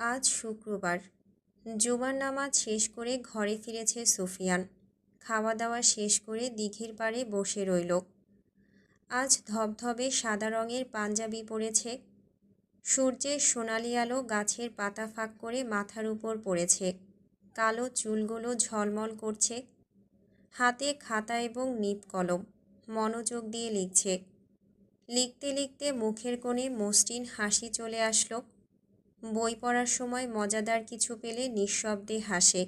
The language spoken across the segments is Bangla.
আজ শুক্রবার। জুমার নামাজ শেষ করে ঘরে ফিরেছে সুফিয়ান। খাওয়া দাওয়া শেষ করে দিঘির পাড়ে বসে রইল। আজ ধবধবে সাদা রঙের পাঞ্জাবি পরেছে। সূর্যের সোনালি আলো গাছের পাতা ফাঁক করে মাথার উপর পড়েছে। কালো চুলগুলো ঝলমল করছে। হাতে খাতা এবং নিপ কলম মনোযোগ দিয়ে লিখছে। লিখতে লিখতে মুখের কোণে মসৃণ হাসি চলে আসলো। বই পড়ার সময় মজাদার কিছু পেলে নিঃশব্দে হাসে।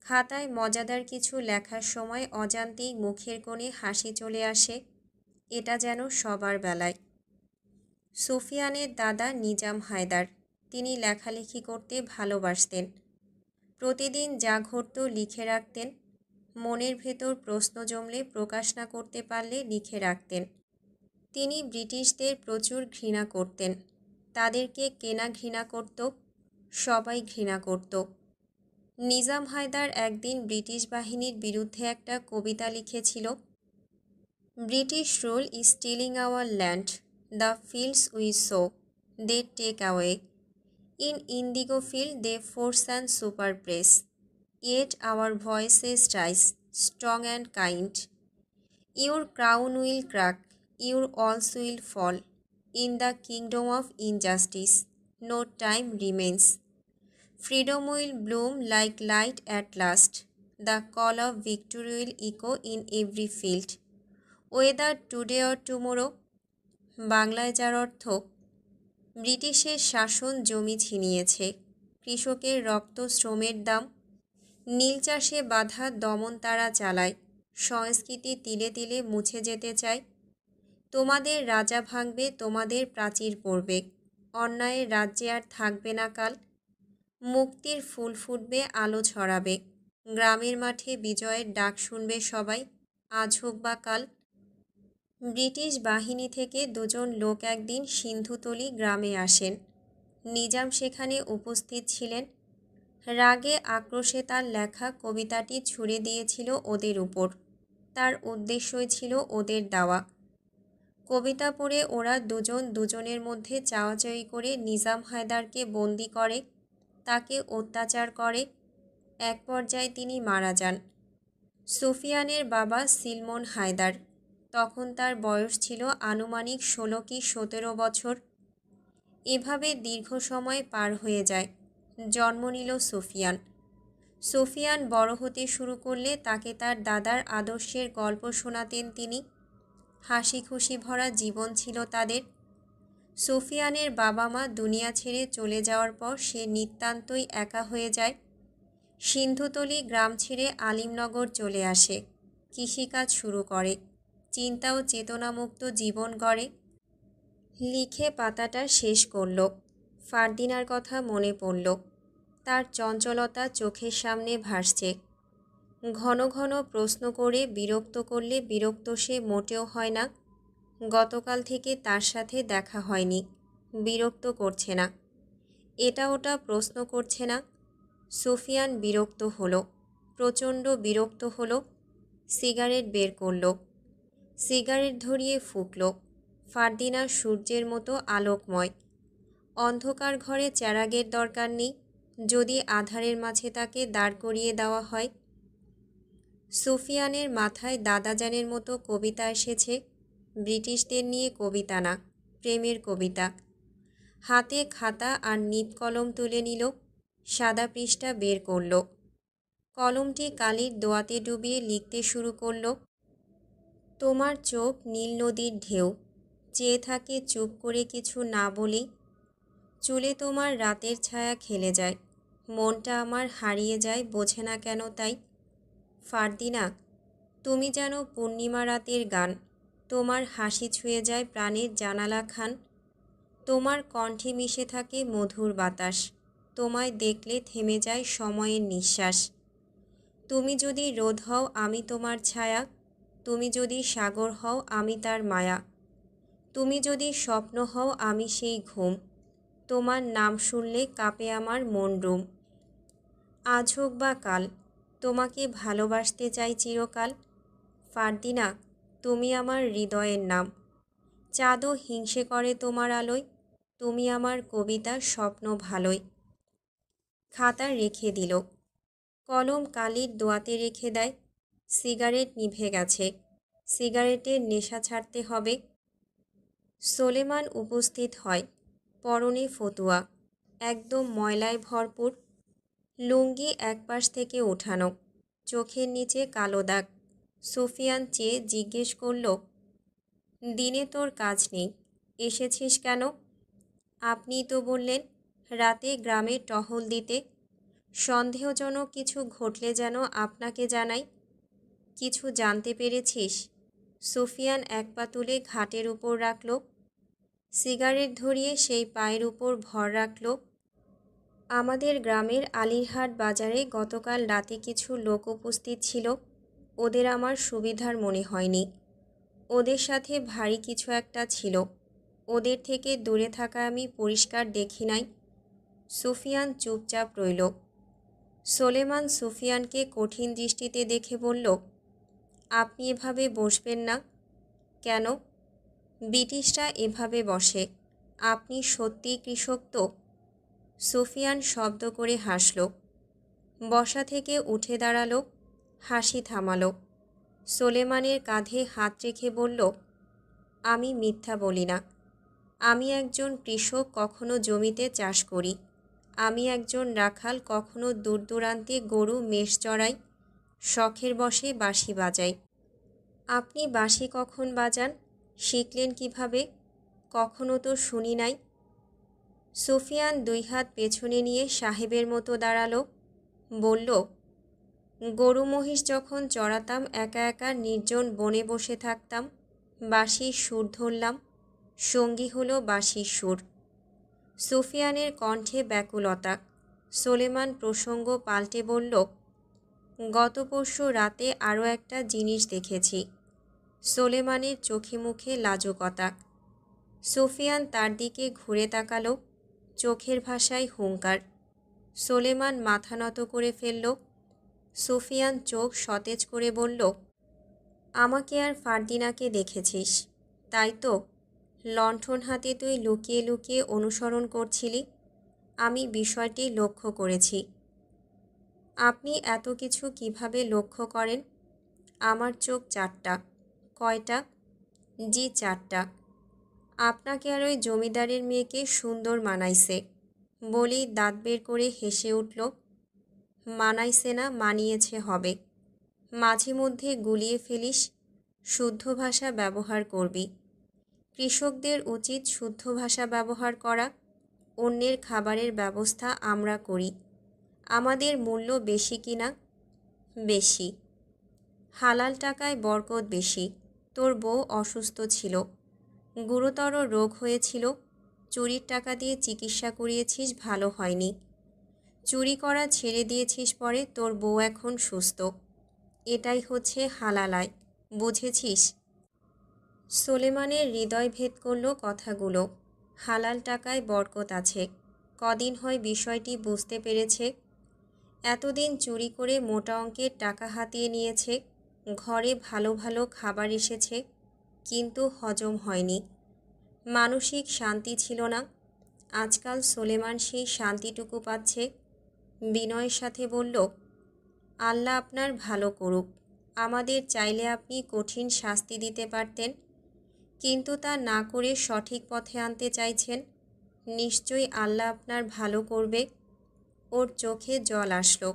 খাতায় মজাদার কিছু লেখার সময় অজান্তেই মুখের কোণে হাসি চলে আসে, এটা যেন সবার বেলায়। সুফিয়ানের দাদা নিজাম হায়দার, তিনি লেখালেখি করতে ভালোবাসতেন। প্রতিদিন যা ঘটত লিখে রাখতেন, মনের ভেতর প্রশ্ন জমলে প্রকাশ না করতে পারলে লিখে রাখতেন। তিনি ব্রিটিশদের প্রচুর ঘৃণা করতেন। তাদেরকে কেনা ঘৃণা করত, সবাই ঘৃণা করত। নিজাম হায়দার একদিন ব্রিটিশ বাহিনীর বিরুদ্ধে একটা কবিতা লিখেছিল, British rule is stealing our land, the fields we sow, they take away. In indigo field they force and suppress, yet our voices rise, strong and kind. Your crown will crack your walls will fall. In the kingdom of injustice no time remains freedom will bloom like light at last the call of victory will echo in every field whether today or tomorrow বাংলায় যার অর্থ, ব্রিটিশের শাসন জমি ছিনিয়েছে। কৃষকের রক্ত শ্রমের দাম, নীল চাষে বাধা দমন তারা চালায়। সংস্কৃতি তিলে তিলে মুছে যেতে চায়। তোমাদের রাজা ভাঙবে, তোমাদের প্রাচীর পড়বে। অন্যায়ের রাজ্যে আর থাকবে না কাল। মুক্তির ফুল ফুটবে, আলো ছড়াবে। গ্রামের মাঠে বিজয়ের ডাক শুনবে সবাই। আজ হোক বা কাল। ব্রিটিশ বাহিনী থেকে দুজন লোক একদিন সিন্ধুতলি গ্রামে আসেন। নিজাম সেখানে উপস্থিত ছিলেন। রাগে আক্রোশে তার লেখা কবিতাটি ছুড়ে দিয়েছিল ওদের উপর। তার উদ্দেশ্যই ছিল ওদের দেওয়া। কবিতা পড়ে ওরা দুজন দুজনের মধ্যে চাওয়াচাওয়ি করে নিজাম হায়দারকে বন্দি করে, তাকে অত্যাচার করে। এক পর্যায়ে তিনি মারা যান। সুফিয়ানের বাবা সিলমন হায়দার। তখন তার বয়স ছিল আনুমানিক ষোলো কি সতেরো বছর। এভাবে দীর্ঘ সময় পার হয়ে যায়। জন্ম নিল সুফিয়ান। সুফিয়ান বড় হতে শুরু করলে তাকে তার দাদার আদর্শের গল্প শোনাতেন তিনি। হাসি খুশি ভরা জীবন ছিল তাদের। সুফিয়ানের বাবা মা দুনিয়া ছেড়ে চলে যাওয়ার পর সে নিতান্তই একা হয়ে যায়। সিন্ধুতলি গ্রাম ছেড়ে আলিমনগর চলে আসে। কৃষিকাজ শুরু করে। চিন্তা ও চেতনামুক্ত জীবন গড়ে। লিখে পাতাটা শেষ করল। ফারদিনার কথা মনে পড়ল। তার চঞ্চলতা চোখের সামনে ভাসছে। ঘন ঘন প্রশ্ন করে বিরক্ত করলে বিরক্ত সে মোটেও হয় না। গতকাল থেকে তার সাথে দেখা হয়নি, বিরক্ত করছে না। এটা ওটা প্রশ্ন করছে না। সুফিয়ান বিরক্ত হলো, প্রচণ্ড বিরক্ত হলো, সিগারেট বের করল, সিগারেট ধরিয়ে ফুকল, ফারদিনা সূর্যের মতো আলোকময়। অন্ধকার ঘরে চ্যারাগের দরকার নেই, যদি আধারের মাঝে তাকে দাঁড় করিয়ে দেওয়া হয় সুফিয়ানের মাথায় দাদাজানের মতো কবিতা এসেছে, ব্রিটিশদের নিয়ে কবিতা না, প্রেমের কবিতা। হাতে খাতা আর নিপ কলম তুলে নিল, সাদা পৃষ্ঠা বের করল। কলমটি কালির দোয়াতে ডুবিয়ে লিখতে শুরু করল, তোমার চোখ নীল নদীর ঢেউ, চেয়ে থাকে চুপ করে কিছু না বলেই চুলে তোমার রাতের ছায়া খেলে যায়, মনটা আমার হারিয়ে যায়, বোঝে না কেন তাই ফারদিনা তুমি যেন পূর্ণিমা রাতের গান, তোমার হাসি ছুঁয়ে যায় প্রাণের জানালা খান। তোমার কণ্ঠে মিশে থাকে মধুর বাতাস, তোমায় দেখলে থেমে যায় সময়ের নিঃশ্বাস। তুমি যদি রোদ হও আমি তোমার ছায়া, তুমি যদি সাগর হও আমি তার মায়া। তুমি যদি স্বপ্ন হও আমি সেই ঘুম, তোমার নাম শুনলে কাঁপে আমার মন রুম। আজ হোক বা কাল তোমাকে ভালোবাসতে চাই চিরকাল। ফারদিনা, তুমি আমার হৃদয়ের নাম। চাঁদও হিংসে করে তোমার আলোয়, তুমি আমার কবিতার স্বপ্ন ভালোই খাতা রেখে দিল। কলম কালির দোয়াতে রেখে দেয়। সিগারেট নিভে গেছে। সিগারেটের নেশা ছাড়তে হবে। সোলেমান উপস্থিত হয়। পরনে ফতুয়া। একদম ময়লায় ভরপুর। লুঙ্গি একপাশ থেকে ওঠানো চোখের নিচে কালো দাগ। সুফিয়ান চেয়ে জিজ্ঞেস করল, দিনে তোর কাজ নেই, এসেছিস কেন? আপনি তো বললেন, রাতে গ্রামে টহল দিতে। সন্দেহজনক কিছু ঘটলে যেন আপনাকে জানাই। কিছু জানতে পেরেছিস? সুফিয়ান এক পা তুলে ঘাটের উপর রাখল, সিগারেট ধরিয়ে সেই পায়ের উপর ভর রাখল। আমাদের গ্রামের আলিরহাট বাজারে গতকাল রাতে কিছু লোক উপস্থিত ছিল। ওদের আমার সুবিধার মনে হয়নি। ওদের সাথে ভারী কিছু একটা ছিল। ওদের থেকে দূরে থাকা আমি পরিষ্কার দেখি নাই। সুফিয়ান চুপচাপ রইল। সোলেমান সুফিয়ানকে কঠিন দৃষ্টিতে দেখে বলল, আপনি এভাবে বসবেন না? কেন? ব্রিটিশরা এভাবে বসে। আপনি সত্যি কৃষক তো? সুফিয়ান শব্দ করে হাসল। বসা থেকে উঠে দাঁড়াল, হাসি থামালো। সোলেমানের কাঁধে হাত রেখে বলল, আমি মিথ্যা বলি না। আমি একজন কৃষক কখনো জমিতে চাষ করি। আমি একজন রাখাল কখনো দূর দূরান্তে গরু, মেষ চড়াই, শখের বসে বাঁশি বাজাই। আপনি বাঁশি কখন বাজান? শিখলেন কীভাবে? কখনো তো শুনি নাই। সুফিয়ান দুই হাত পেছনে নিয়ে সাহেবের মতো দাঁড়াল। বলল, গরু মহিষ যখন চড়াতাম, একা একা নির্জন বনে বসে থাকতাম। বাঁশির সুর ধরলাম, সঙ্গী হলো বাঁশির সুর। সুফিয়ানের কণ্ঠে ব্যাকুলতা। সোলেমান প্রসঙ্গ পাল্টে বলল, গত পরশু রাতে আরও একটা জিনিস দেখেছি। সোলেমানের চোখে মুখে লাজুকতা সুফিয়ান তার দিকে ঘুরে তাকালো। চোখের ভাষায় হুঙ্কার। সোলেমান মাথা নত করে ফেলল। সুফিয়ান চোখ সতেজ করে বলল, আমাকে আর ফারদিনাকে দেখেছিস, তাই তো? লণ্ঠন হাতে তুই লুকিয়ে লুকিয়ে অনুসরণ করছিলি। আমি বিষয়টি লক্ষ্য করেছি। আপনি এত কিছু কীভাবে লক্ষ্য করেন? আমার চোখ চারটা। কয়টা? জি চারটা। আপনাকে আর ওই জমিদারের মেয়েকে সুন্দর মানাইছে। বলি দাঁত বের করে হেসে উঠল, মানাইছে না, মানিয়েছে হবে। মাঝে মধ্যে গুলিয়ে ফেলিস, শুদ্ধ ভাষা ব্যবহার করবি। কৃষকদের উচিত শুদ্ধ ভাষা ব্যবহার করা, অন্যের খাবারের ব্যবস্থা আমরা করি। আমাদের মূল্য বেশি কিনা বেশি। হালাল টাকায় বরকত বেশি। তোর বউ অসুস্থ ছিল। গুরুতর রোগ হয়েছিল। চুরির টাকা দিয়ে চিকিৎসা করিয়েছিস, ভালো হয়নি। চুরি করা ছেড়ে দিয়েছিস পরে তোর বউ এখন সুস্থ। এটাই হচ্ছে হালালায় বুঝেছিস? সোলেমানের হৃদয় ভেদ করল কথাগুলো। হালাল টাকায় বরকত আছে। কদিন হয় বিষয়টি বুঝতে পেরেছে। এতদিন চুরি করে মোটা অঙ্কের টাকা হাতিয়ে নিয়েছে। ঘরে ভালো ভালো খাবার এসেছে। কিন্তু হজম হয়নি। মানসিক শান্তি ছিল না। আজকাল সোলেমান সেই শান্তিটুকু পাচ্ছে। বিনয়ের সাথে বলল, আল্লাহ আপনার ভালো করুক। আমাদের চাইলে আপনি কঠিন শাস্তি দিতে পারতেন, কিন্তু তা না করে সঠিক পথে আনতে চাইছেন। নিশ্চয়ই আল্লাহ আপনার ভালো করবে। ওর চোখে জল আসলো।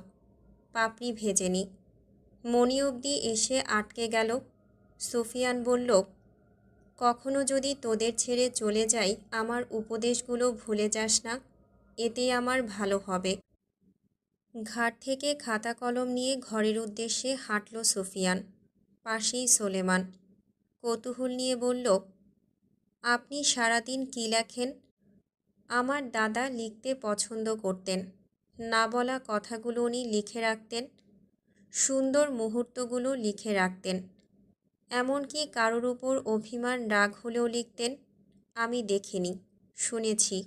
পাপড়ি ভেজেনি। মণি অবধি এসে আটকে গেল। সুফিয়ান বলল কখনো যদি তোদের ছেড়ে চলে যাই, আমার উপদেশগুলো ভুলে যাস না এতে আমার ভালো হবে। ঘাট থেকে খাতা কলম নিয়ে ঘরের উদ্দেশ্যে হাঁটল সুফিয়ান, পাশেই সোলেমান। কৌতূহল নিয়ে বলল, আপনি সারাদিন কী লেখেন? আমার দাদা লিখতে পছন্দ করতেন। না বলা কথাগুলো উনি লিখে রাখতেন, সুন্দর মুহূর্তগুলো লিখে রাখতেন। এমনকি কারোর উপর অভিমান রাগ হলেও লিখতেন, আমি দেখিনি, শুনেছি,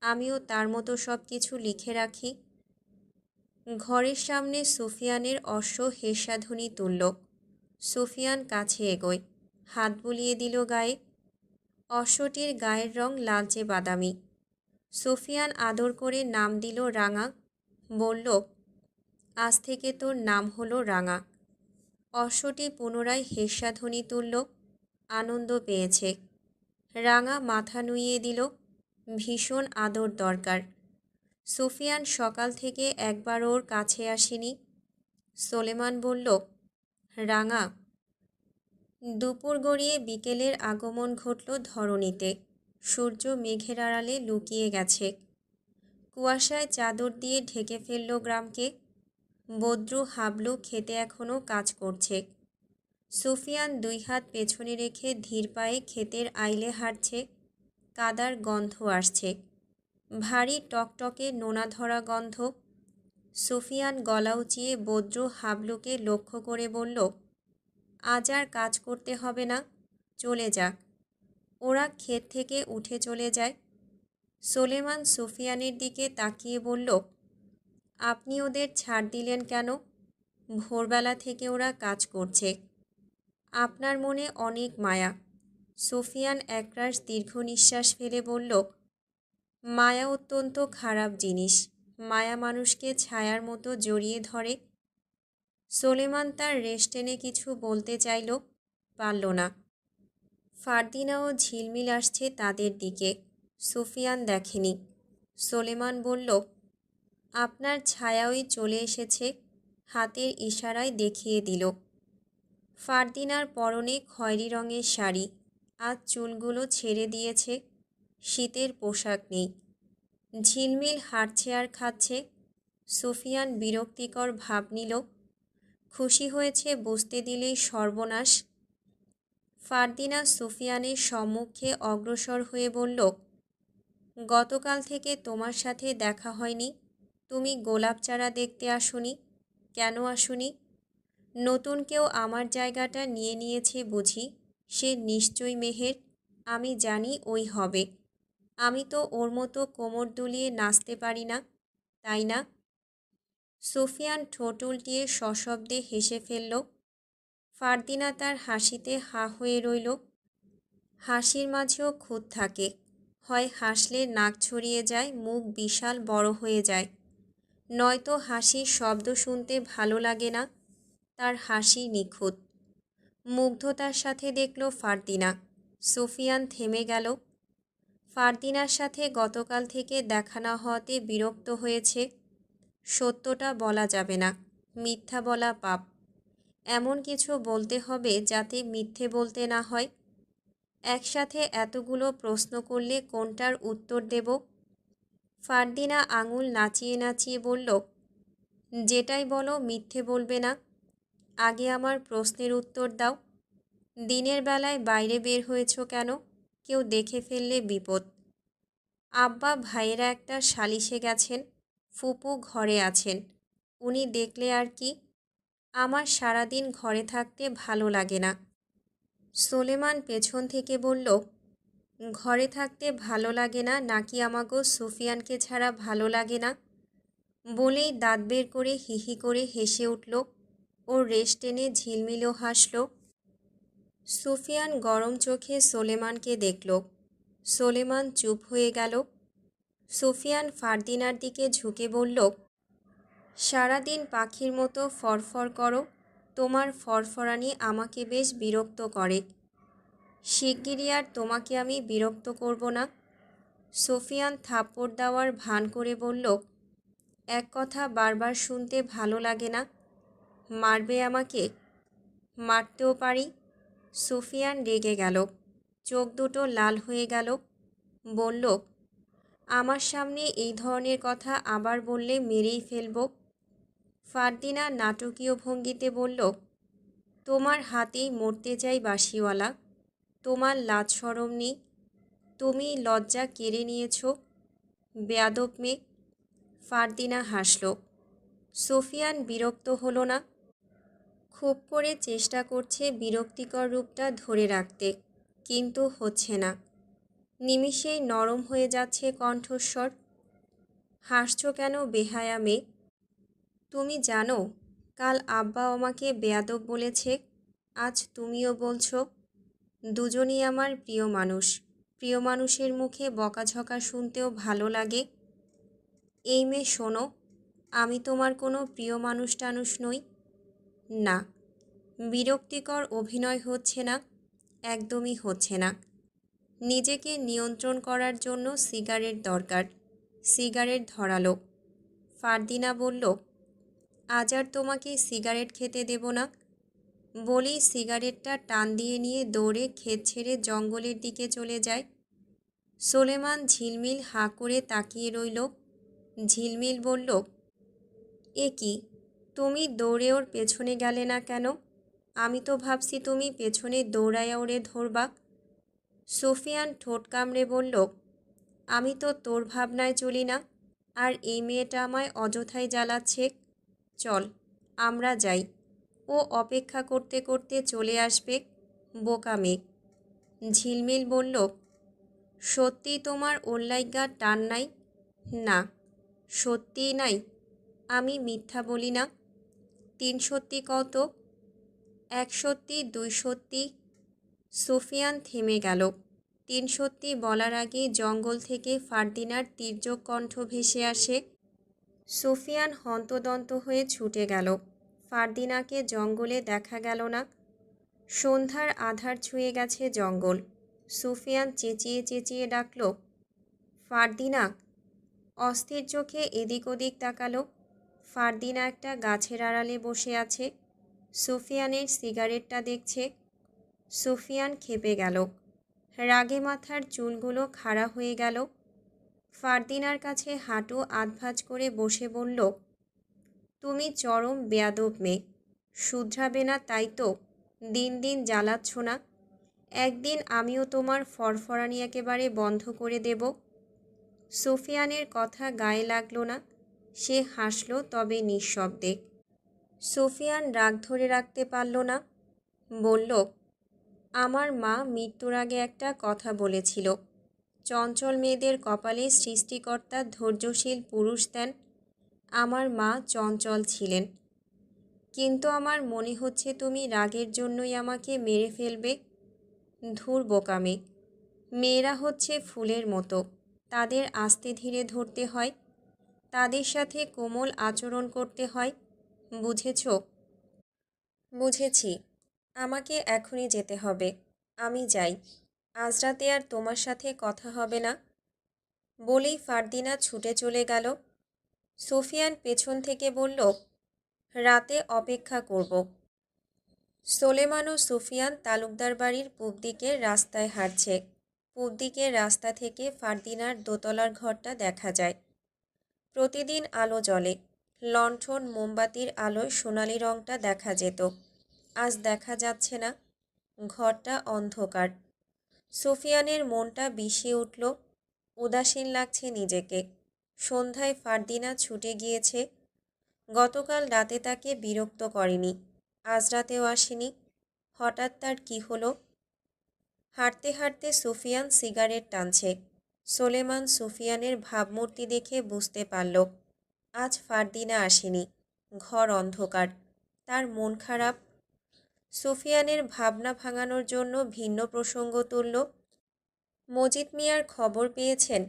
আমিও তার মতো সব কিছু লিখে রাখি। ঘরের সামনে সুফিয়ানের অশ্ব হেসাধ্বনি তুলল সুফিয়ান কাছে এগোয়, হাত বুলিয়ে দিল গায়ে। অশ্বটির গায়ের রং লালচে বাদামি। সুফিয়ান আদর করে নাম দিল রাঙা, বলল, আজ থেকে তোর নাম হলো রাঙা। অশ্বটি পুনরায় হেস্যাধ্বনি তুলল, আনন্দ পেয়েছে। রাঙা মাথা নুইয়ে দিল, ভীষণ আদর দরকার। সুফিয়ান সকাল থেকে একবার ওর কাছে আসেনি। সোলেমান বলল, রাঙা, দুপুর গড়িয়ে বিকেলের আগমন ঘটল ধরণীতে। সূর্য মেঘের আড়ালে লুকিয়ে গেছে। কুয়াশায় চাদর দিয়ে ঢেকে ফেলল গ্রামকে। বদ্রু হাবলু খেতে এখনও কাজ করছে। সুফিয়ান দুই হাত পেছনে রেখে ধীর পায়ে ক্ষেতের আইলে হাঁটছে, কাদার গন্ধ আসছে। ভারী টকটকে নোনা ধরা গন্ধ। সুফিয়ান গলা উঁচিয়ে বদ্রু হাবলুকে লক্ষ্য করে বলল, আজ আর কাজ করতে হবে না, চলে যাক। ওরা ক্ষেত থেকে উঠে চলে যায়। সোলেমান সুফিয়ানের দিকে তাকিয়ে বলল আপনি ওদের ছাড় দিলেন কেন? ভোরবেলা থেকে ওরা কাজ করছে। আপনার মনে অনেক মায়া। সুফিয়ান একরাশ দীর্ঘ নিঃশ্বাস ফেলে বলল, মায়া অত্যন্ত খারাপ জিনিস। মায়া মানুষকে ছায়ার মতো জড়িয়ে ধরে। সোলেমান তার রেশ টেনে কিছু বলতে চাইল, পারল না। ফারদিনা ও ঝিলমিল আসছে তাদের দিকে। সুফিয়ান দেখেনি। সোলেমান বলল আপনার ছায়াওই চলে এসেছে, হাতের ইশারায় দেখিয়ে দিল। ফারদিনার পরনে খয়েরি রঙের শাড়ি আজ চুলগুলো ছেড়ে দিয়েছে, শীতের পোশাক নেই। ঝিলমিল হাঁটছে আর খাচ্ছে, সুফিয়ান বিরক্তিকর ভাব নিল, খুশি হয়েছে বুঝতে দিলেই সর্বনাশ। ফারদিনা সুফিয়ানের সম্মুখে অগ্রসর হয়ে বলল, গতকাল থেকে তোমার সাথে দেখা হয়নি তুমি গোলাপ চারা দেখতে আসুনি? কেন আসুনি? নতুন কেউ আমার জায়গাটা নিয়ে নিয়েছে বুঝি। সে নিশ্চয়ই মেহের। আমি জানি ওই হবে। আমি তো ওর মতো কোমর দুলিয়ে নাচতে পারি না, তাই না? সুফিয়ান ঠোঁট উল্টিয়ে সশব্দে হেসে ফেলল। ফারদিনা তার হাসিতে হা হয়ে রইল। হাসির মাঝেও খুঁত থাকে। হয় হাসলে নাক ছড়িয়ে যায়, মুখ বিশাল বড় হয়ে যায়। নয়তো হাসির শব্দ শুনতে ভালো লাগে না? তার হাসি নিখুঁত। মুগ্ধতার সাথে দেখল ফারদিনা। সুফিয়ান থেমে গেল। ফারদিনার সাথে গতকাল থেকে দেখা না হওয়াতে বিরক্ত হয়েছে। সত্যটা বলা যাবে না। মিথ্যা বলা পাপ। এমন কিছু বলতে হবে যাতে মিথ্যে বলতে না হয়। একসাথে এতগুলো প্রশ্ন করলে কোনটার উত্তর দেব? ফারদিনা আঙুল নাচিয়ে নাচিয়ে বলল, যেটাই বলো মিথ্যে বলবে না। আগে আমার প্রশ্নের উত্তর দাও। দিনের বেলায় বাইরে বের হয়েছ কেন? কেউ দেখে ফেললে বিপদ। আব্বা ভাইয়েরা একটা সালিশে গেছেন, ফুপু ঘরে আছেন। উনি দেখলে আর কি? আমার সারাদিন ঘরে থাকতে ভালো লাগে না। সোলেমান পেছন থেকে বলল ঘরে থাকতে ভালো লাগে না, নাকি আমাগো সুফিয়ানকে ছাড়া ভালো লাগে না? বলেই দাঁত বের করে হিহি করে হেসে উঠল ওর রেশ টেনে ঝিলমিলও হাসল। সুফিয়ান গরম চোখে সোলেমানকে দেখল। সোলেমান চুপ হয়ে গেল। সুফিয়ান ফারদিনার দিকে ঝুঁকে বলল, সারাদিন পাখির মতো ফরফর করো, তোমার ফরফরানি আমাকে বেশ বিরক্ত করে। শিগগিরই আর তোমাকে আমি বিরক্ত করব না। সোফিয়ান থাপ্পড় দেওয়ার ভান করে বলল, এক কথা বারবার শুনতে ভালো লাগে না। মারবে আমাকে? মারতেও পারি? সোফিয়ান রেগে গেল, চোখ দুটো লাল হয়ে গেল, বলল, আমার সামনে এই ধরনের কথা আবার বললে মেরেই ফেলব। ফারদিনা নাটকীয় ভঙ্গিতে বলল, তোমার হাতেই মরতে চাই বাসিওয়ালা তোমার লাজ সরম নেই? তুমি লজ্জা কেড়ে নিয়েছ? বেয়াদব মেয়ে। ফারদিনা হাসল। সোফিয়ান বিরক্ত হলো না। খুব করে চেষ্টা করছে বিরক্তিকর রূপটা ধরে রাখতে, কিন্তু হচ্ছে না। নিমিষেই নরম হয়ে যাচ্ছে কণ্ঠস্বর। হাসছ কেন বেহায়া মেয়ে? তুমি জানো, কাল আব্বা আমাকে বেয়াদব বলেছে। আজ তুমিও বলছো দুজনই আমার প্রিয় মানুষ। প্রিয় মানুষের মুখে বকাঝকা শুনতেও ভালো লাগে। এই মেয়ে, শোনো, আমি তোমার কোনো প্রিয় মানুষ টানুষ নই। না, বিরক্তিকর অভিনয় হচ্ছে না, একদমই হচ্ছে না। নিজেকে নিয়ন্ত্রণ করার জন্য সিগারেট দরকার, সিগারেট ধরালো। ফারদিনা বলল, আজ আর তোমাকে সিগারেট খেতে দেব না বলেই সিগারেটটা টান দিয়ে নিয়ে দৌড়ে ক্ষেত ছেড়ে জঙ্গলের দিকে চলে যায়। সোলেমান ঝিলমিল হাঁ করে তাকিয়ে রইল। ঝিলমিল বলল, এ কি, তুমি দৌড়ে ওর পেছনে গেলে না কেন? আমি তো ভাবছি তুমি পেছনে দৌড়ায় ওরে ধরবা। সুফিয়ান ঠোঁট কামড়ে বলল, আমি তো তোর ভাবনায় চলি না, আর এই মেয়েটা আমায় অযথাই জ্বালাচ্ছে। চল, আমরা যাই। ও অপেক্ষা করতে করতে চলে আসবে বোকা মেঘ। ঝিলমিল বলল সত্যি তোমার ওল্লাইগা টান নাই? না, সত্যিই নাই। আমি মিথ্যা বলি না। তিন সত্যি কত এক সত্যি, দুই সত্যি। সুফিয়ান থেমে গেল। তিন সত্যি বলার আগে জঙ্গল থেকে ফারদিনার তীর্যক কণ্ঠ ভেসে আসে। সুফিয়ান হন্তদন্ত হয়ে ছুটে গেল। ফারদিনাকে জঙ্গলে দেখা গেল না। সন্ধ্যার আধার ছুঁয়ে গেছে জঙ্গল। সুফিয়ান চেঁচিয়ে চেঁচিয়ে ডাকল, ফারদিনা, অস্থির চোখে এদিক ওদিক তাকালো। ফারদিনা একটা গাছের আড়ালে বসে আছে। সুফিয়ানের সিগারেটটা দেখছে। সুফিয়ান খেপে গেল। রাগে মাথার চুলগুলো খাড়া হয়ে গেল। ফারদিনার কাছে হাঁটু আধভাজ করে বসে বলল তুমি চরম বেয়াদব মেয়ে। শুধরাবে না তাই তো দিন দিন জ্বালাচ্ছ না। একদিন আমিও তোমার ফরফরানি একেবারে বন্ধ করে দেব। সুফিয়ানের কথা গায়ে লাগল না। সে হাসল তবে নিঃশব্দে। সুফিয়ান রাগ ধরে রাখতে পারল না। বলল, আমার মা মৃত্যুর আগে একটা কথা বলেছিল। চঞ্চল মেয়েদের কপালে সৃষ্টিকর্তা ধৈর্যশীল পুরুষ দেন। আমার মা চঞ্চল ছিলেন। কিন্তু আমার মনে হচ্ছে তুমি রাগের জন্যই আমাকে মেরে ফেলবে। ধুর বোকামে। মেয়েরা হচ্ছে ফুলের মতো। তাদের আস্তে ধীরে ধরতে হয়। তাদের সাথে কোমল আচরণ করতে হয়। বুঝেছ? বুঝেছি। আমাকে এখনই যেতে হবে। আমি যাই। আজ রাতে আর তোমার সাথে কথা হবে না। বলেই ফারদিনা ছুটে চলে গেল। সোফিয়ান পেছন থেকে বলল, রাতে অপেক্ষা করব। সোলেমান ও সুফিয়ান তালুকদার বাড়ির পূব দিকের রাস্তায় হাঁটছে। পূব দিকের রাস্তা থেকে ফারদিনার দোতলার ঘরটা দেখা যায়। প্রতিদিন আলো জ্বলে। লণ্ঠন, মোমবাতির আলোয় সোনালি রঙটা দেখা যেত। আজ দেখা যাচ্ছে না। ঘরটা অন্ধকার। সুফিয়ানের মনটা বিষিয়ে উঠল। উদাসীন লাগছে নিজেকে। সন্ধ্যায় ফারদিনা ছুটে গিয়েছে। গতকাল রাতে তাকে বিরক্ত করেনি, আজ রাতেও আসেনি। হঠাৎ তার কি হলো? হাঁটতে হাঁটতে সুফিয়ান সিগারেট টানছে। সোলেমান সুফিয়ানের ভাবমূর্তি দেখে বুঝতে পারল, আজ ফারদিনা আসেনি, ঘর অন্ধকার, তার মন খারাপ। সুফিয়ানের ভাবনা ভাঙানোর জন্য ভিন্ন প্রসঙ্গ তুলল, মজিদ মিয়ার খবর পেয়েছেন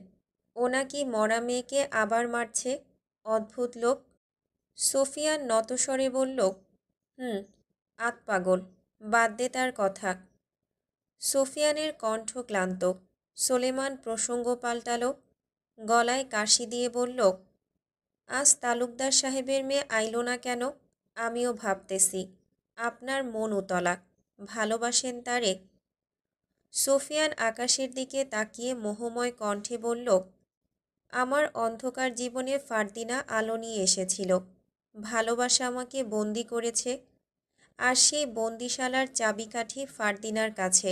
ও নাকি মরা মেয়েকে আবার মারছে? অদ্ভুত লোক। সোফিয়ান নতস্বরে বলল, হুম আত পাগল, বাদ দে তার কথা। সোফিয়ানের কণ্ঠ ক্লান্ত। সোলেমান প্রসঙ্গ পাল্টালো, গলায় কাশি দিয়ে বলল, আজ তালুকদার সাহেবের মেয়ে আইলো না কেন? আমিও ভাবতেছি, আপনার মন উতলা, ভালোবাসেন তারে? সোফিয়ান আকাশের দিকে তাকিয়ে মোহময় কণ্ঠে বলল আমার অন্ধকার জীবনে ফারদিনা আলো নিয়ে এসেছিল। ভালোবাসা আমাকে বন্দি করেছে। আর সেই বন্দিশালার চাবিকাঠি ফারদিনার কাছে।